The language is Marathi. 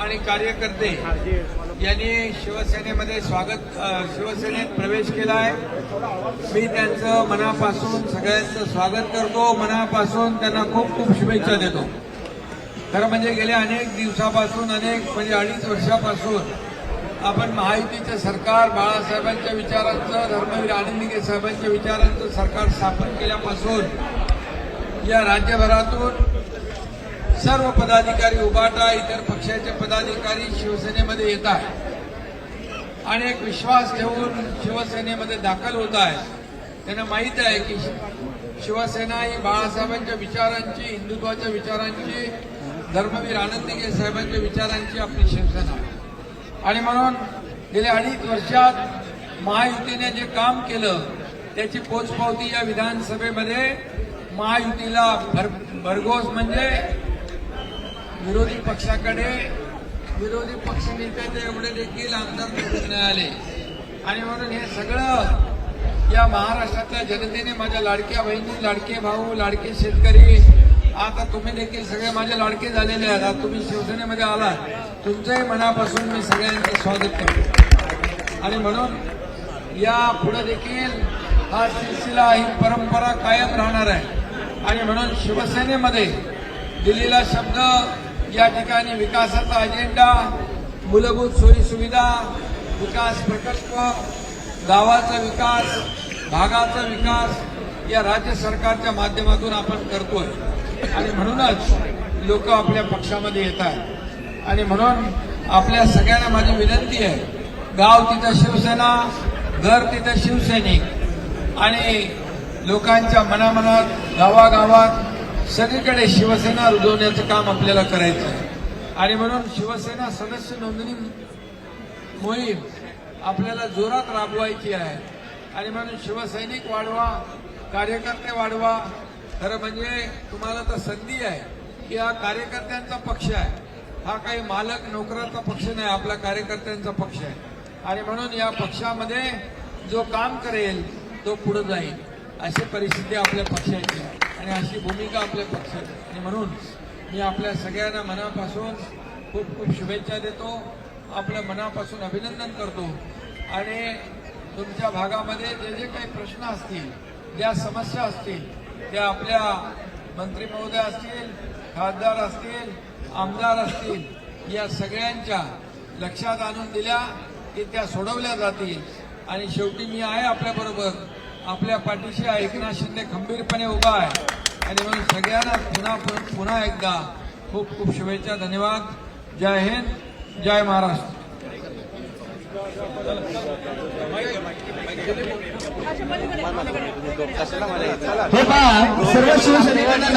आणि कार्यकर्ते यांनी शिवसेनेमध्ये स्वागत शिवसेनेत प्रवेश केला आहे. मी त्यांचं मनापासून सगळ्यांचं स्वागत करतो. मनापासून त्यांना खूप खूप शुभेच्छा देतो. खरं म्हणजे गेल्या अनेक दिवसापासून अनेक म्हणजे अडीच वर्षापासून आपण महायुतीचं सरकार बाळासाहेबांच्या विचारांचं धर्मवीर आनंदीगे साहेबांच्या विचारांचं सरकार स्थापन केल्यापासून या राज्यभरातून सर्व पदाधिकारी उभाटा इतर पक्षाचे पदाधिकारी शिवसेनेमध्ये येत आहेत. आणि एक विश्वास ठेवून शिवसेनेमध्ये दाखल होत आहे त्यांना माहीत आहे की शिवसेना ही बाळासाहेबांच्या विचारांची हिंदुत्वाच्या विचारांची धर्मवीर आनंदिके साहेबांच्या विचारांची आपली शिवसेना आहे. आणि म्हणून गेल्या अडीच वर्षात महायुतीने जे काम केलं त्याची पोचपावती या विधानसभेमध्ये महायुतीला भर भरघोस म्हणजे विरोधी पक्षाकडे विरोधी पक्षनेत्याचे एवढे देखील आमदार निवडून आले. आणि म्हणून हे सगळं या महाराष्ट्रातल्या जनतेने माझ्या लाडक्या बहिणी लाडके भाऊ लाडके शेतकरी आता तुम्ही देखील सगळे माझे लाडके झालेले आहात. आता तुम्ही शिवसेनेमध्ये आलात. तुमचंही मनापासून मी सगळ्यांचं स्वागत करतो. आणि म्हणून या पुढे देखील हा सिलसिला ही परंपरा कायम राहणार आहे. आणि म्हणून शिवसेनेमध्ये दिलेला शब्द या ठिकाणी विकासाचा अजेंडा मूलभूत सोयीसुविधा विकास प्रकल्प गावाचा विकास भागाचा विकास या राज्य सरकारच्या माध्यमातून आपण करतोय. आणि म्हणूनच लोक आपल्या पक्षामध्ये येत आहेत. आणि म्हणून आपल्या सगळ्यांना माझी विनंती आहे गाव तिथं शिवसेना घर तिथं शिवसैनिक आणि लोकांच्या मनामनात गावागावात सगळीकडे शिवसेना रुजवण्याचं काम आपल्याला करायचं आहे. आणि म्हणून शिवसेना सदस्य नोंदणी मोहीम आपल्याला जोरात राबवायची आहे. आणि म्हणून शिवसैनिक वाढवा कार्यकर्ते वाढवा. खरं म्हणजे तुम्हाला तर संधी आहे की हा कार्यकर्त्यांचा पक्ष आहे. हा काही मालक नोकराचा पक्ष नाही आपला कार्यकर्त्यांचा पक्ष आहे. आणि म्हणून या पक्षामध्ये जो काम करेल तो पुढे जाईल. अशी परिस्थिती आपल्या पक्षाची आहे. आणि अशी भूमिका आपल्या पक्षाची आहे. आणि म्हणून मी आपल्या सगळ्यांना मनापासून खूप खूप शुभेच्छा देतो. आपलं मनापासून अभिनंदन करतो. आणि तुमच्या भागामध्ये जे जे काही प्रश्न असतील ज्या समस्या असतील त्या आपल्या मंत्री महोदय असतील खासदार असतील आमदार असतील या सगळ्यांच्या लक्षात आणून दिल्या की त्या सोडवल्या जातील. आणि शेवटी मी आहे आपल्याबरोबर. आपल्या पाठीशी आहे. एकनाथ शिंदे खंबीरपणे उभा आहे. आणि म्हणून सगळ्यांना पुन्हा पुन्हा एकदा खूप खूप शुभेच्छा धन्यवाद. जय हिंद जय महाराष्ट्र. हे पहा सर्व शिवसैनिकांना